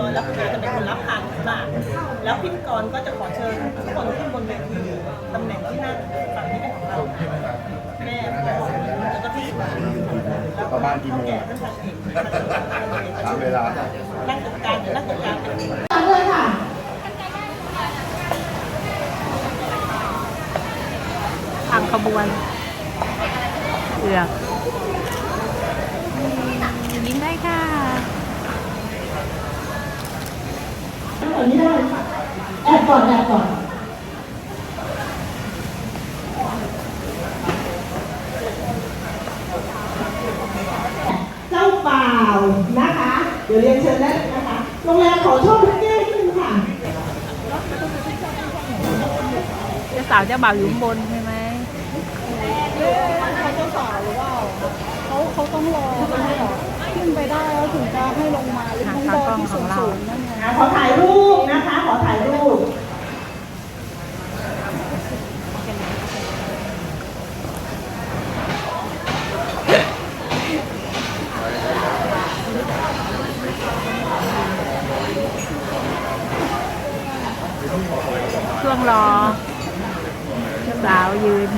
ร้อยแล้วคุณอาจะเป็นคนรับผ่านมาแล้วพิธีกรก็จะขอเชิญทุกคนขึ้นบนเวทีตำแหน่งที่นั่งฝั่งนี้เป็นของเราแม่พ่อแล้วก็พี่สุแล้วประมาณกี่โมงแก่ท่านพันเอกตามเวลานั่งจัดการเดี๋ยวนั่งจัดการกันเลยค่ะทางขบวนเผือกยิ้มได้ค่ะ อันนี้ได้แอบก่อนแอบก่อนเจ้าเป่านะคะ เดี๋ยวเรียนเชิญได้เลยนะคะโรงแรมขอโชคพระแก้วนิดนึงค่ะเจ้าสาวเจ้าบ่าวอยู่บนใช่ไหมเขาเจ้าสาวหรือเปล่าเขาเขาต้องรอใช่ไหมหรอ ขึ้นไปได้แล้วถึงจะให้ลงมาหรือทางต้องตารอกล้องที่ขสูองงเราสูงนั่นไงอะขอถ่ายรูปนะคะ ขอถ่ายรูป ช่วงรอเจ้าสาวยืน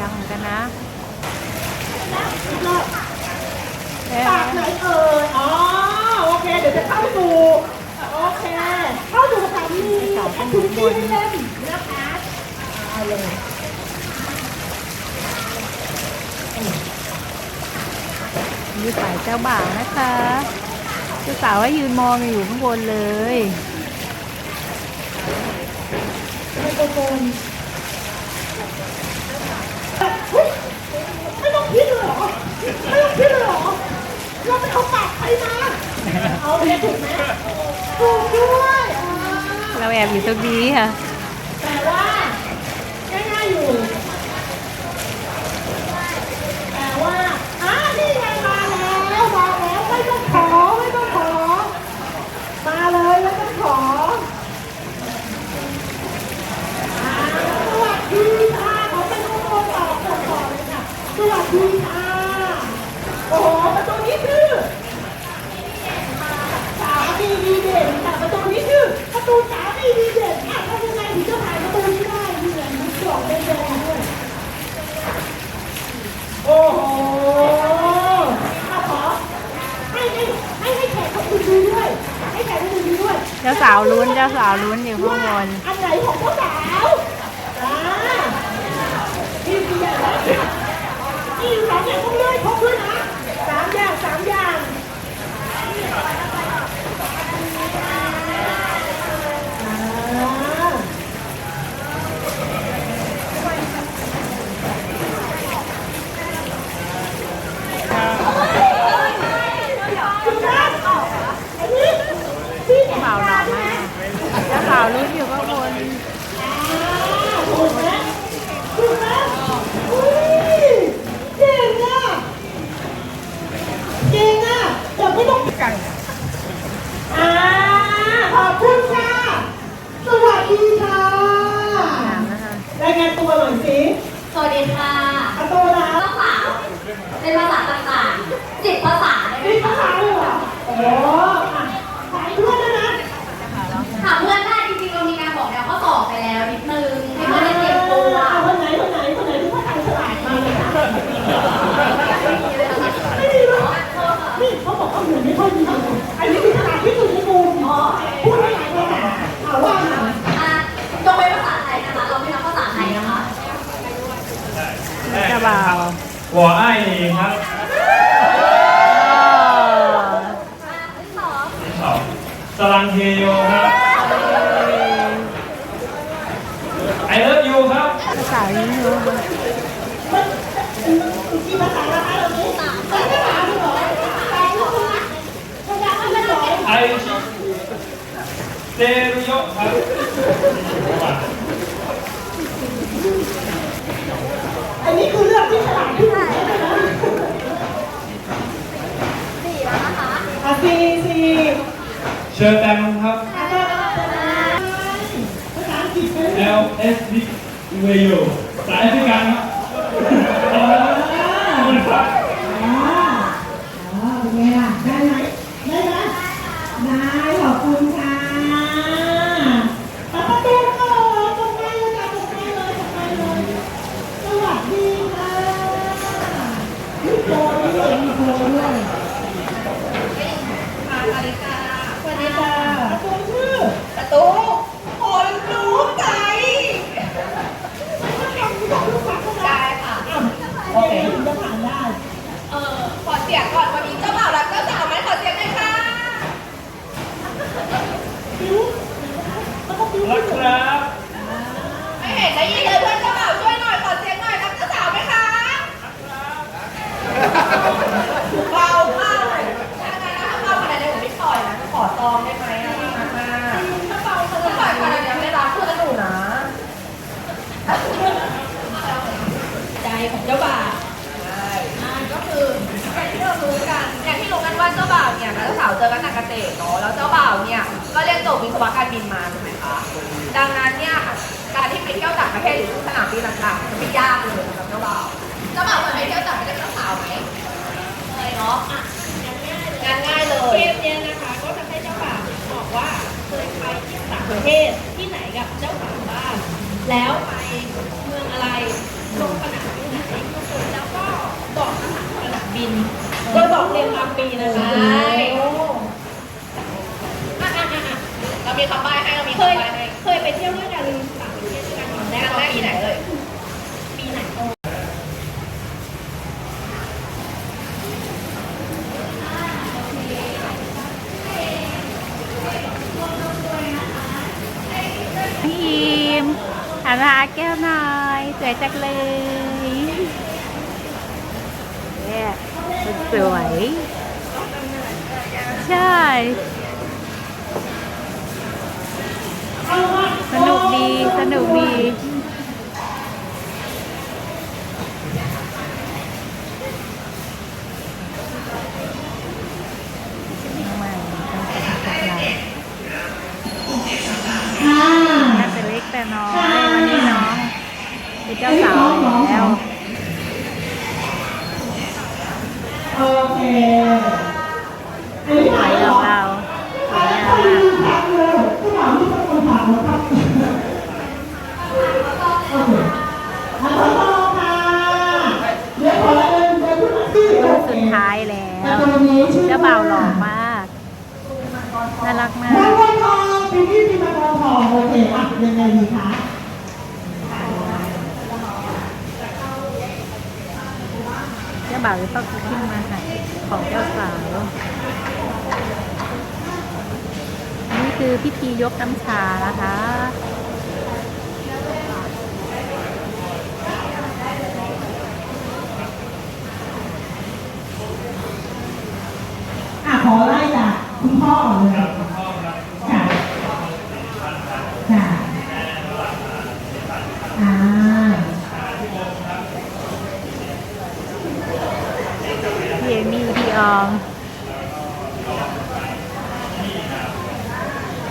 ดังเหมือนกันนะเอ๊ะ ปากไหนเอ่ย อ๋อ โอเค เดี๋ยวจะเข้าสู่ โอเค เข้าสู่สถานีแอคทิวิตี้ให้เล่นนะคะเอาเลย มีฝ่ายเจ้าบ่าวนะคะเจ้าสาวก็ยืนมองอยู่ข้างบนเลยไมโครโฟนไม่ต้องคิดเลยเหรอ ไม่ต้องคิดเลยเหรอ เราไปเอาปากใครมา เอาเนี่ยถูกไหมถูกด้วย เราแอบอยู่ตรงนี้ค่ะ แต่ว่าง่ายๆอยู่ แต่ว่าอ่านี่ไงมาแล้วมาแล้วไม่ต้องขอไม่ต้องขอ มาเลยไม่ต้องขออ่าสวัสดีค่ะขอเป็นโมโมต่อต่อต่อเลยค่ะสวัสดีค่ะ โอ้โหประตูนี้ชื่อสามีดีเด่นค่ะประตูนี้ชื่อประตูสามีดีเด่นอะทำยังไงถึงจะผ่านประตูนี้ได้ดีเด่นมีกล่องแดงๆด้วย โอ้โหเอาขอให้ให้ให้ให้แขกคนอื่นดูด้วย ให้แขกคนอื่นดูด้วย เจ้าวลุ้นเจ้าสาวลุ้นอยู่ข้างบนอันไหนของเจ้าสาวอ่านี่คืออย่างไรนี่อยู่สามอย่างต้องเลื่อยครบด้วยนะสามอย่างสามอย่างอ่าคุณนะอันนี้พี่แขก เปล่าหล่อมาก เจ้าสาวลุ้นอยู่ข้างบน ถูกไหมถูกไหมอุ้ยเก่งอะ เก่งอะเดี๋ยวไม่ต้องกันอ่าขอบคุณค่ะ สวัสดีค่ะ นะคะ รายงานตัวหน่อยสิ สวัสดีค่ะ อาโตนะ ภาษาเป็นภาษาต่างๆสิบภาษาได้ไหม นี่ภา คะ ษาเลยเหรอโอ้อะสายเพื่อนด้วยนะ ถามเพื่อนได้จริงๆเรามีการบอกแนวข้อสอบไปแล้วนิดนึงให้เพื่อนได้เตรียมตัว อ่าคนไหนคนไหนคนไหนที่ภาษาฉลาดมาเลยค่ะไม่ดีหรอกนี่เขาบอกว่าเหมือนไม่ค่อยดีเลยอันนี้คือฉลาดที่สุดในกลุ่มพูดได้หลายภาษาเอาว่ามา อะยกเว้นภาษาไทยนะคะ เราไม่รับภาษาไทยนะคะ เปล่าหัวไอ้ครับสองสลังเทโยครับไอเลิฟยูครับภาษาอินโดไอเตรุโยครับ นี่คือเรื่องที่ฉลาดที่สุดนะสี่แล้วนะคะอะสี่สี่เชิญแต้มครับ อาจ L S B W สายพิการครับ อ๋ วิศวการบินมาใช่ไหมคะ ดังนั้นเนี่ยการที่ไปเที่ยวต่างประเทศหรือสนามบินต่างๆมันไม่ยากเลยสำหรับเจ้าบ่าวเจ้าบ่าวเคยไปเที่ยวต่างประเทศกับเจ้าสาวไหมเคยเนาะอะงานง่ายเลย เกมเนี้ยนะคะ ก็ทำให้เจ้าบ่าวบอกว่าเคยไปเที่ยวต่างประเทศที่ไหนกับเจ้าสาวบ้างแล้วไปเมืองอะไรลงสนามบินไหนแล้วก็บอกสถานสนามบินโดยบอกเรียงตามปีนะคะใช่อะอะอะอะเรา มีคำใบ้ให้เรามีเคยคำใบ้ให้เคยไปเที่ยวด้วยกันต่างประเทศด้วยกันครั้งแรกงานแรกปีไหนเลยปีไหนพี่อิมหาราแก้วหน่อยสวยจังเลยเนี่ยสวย ใช่ สนุกดีใหม่ต้องเป็นกับเราค่ะน่าจะเล็กแต่น้อยวันนี้น้องเป็นเจ้าสาวแล้ว โอเค แล้วประตูนี้ชื่อเจ้าบ่าวหล่อมากน่ารักมากมังกรทองปีนี้มีมังกรทองโอเคอะยังไงดีคะเจ้าบ่าวจะต้องขึ้นมาหาของเจ้าสาวนี่คือพิธียกน้ำชานะคะ ขอไล่จากคุณพ่อก่อนเลยค่ะค่ะอ่า พี่เอมี่พี่ออม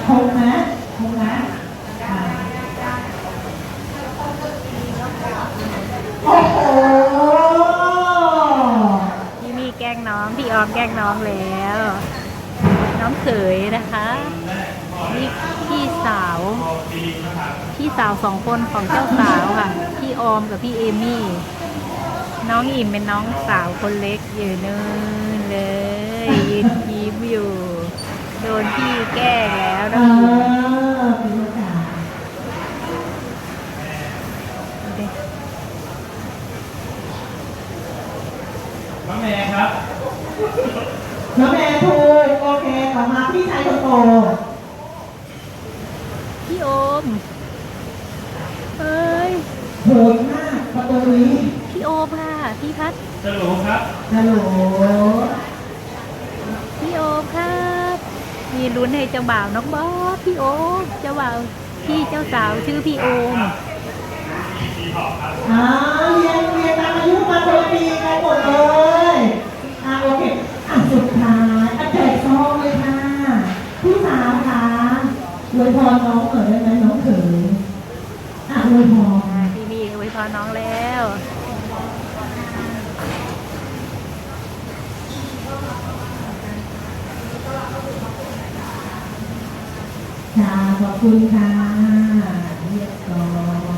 คงนะคงนะอ่าโอ้โห พี่มี่แกล้งน้ ออมแกล้งน้องแล้ว น้องเขยนะคะนี่พี่สาว พี่สาวสองคนของเจ้าสาวค่ะ พี่ออมกับพี่เอมี่ น้องอิ่มเป็นน้องสาวคนเล็กอยู่นู่นเลยยืนยิ้มอยู่ โดนพี่แก้แล้วน้องอิ่ม อคุณลูกค้า ดูดิ น้องแม่ครับ น้องแม่ถูกโอเคต่อมาพี่ชายคนโต พี่โอมเอ้ย โหดมาก ประตูนี้พี่โอมค่ะพี่พัดสรุปครับฮัลโหลพี่โอมครับ มีลุ้นให้เจ้าบ่าวน้องบอสพี่โอมเจ้าบ่าวพี่เจ้าสาวชื่อพี่โอมอ่าเรียนเรียนตามอายุมาคนละปีกันหมดเลยอ่าโอเคอะสุดท้ายอะแจกซองเลยค่ะวยพรน้องหน่อยได้ไหมน้องเขยอะอวยพร อ่าพี่บี อน้องแล้ว ขอบคุณค่ะเรียบร้อย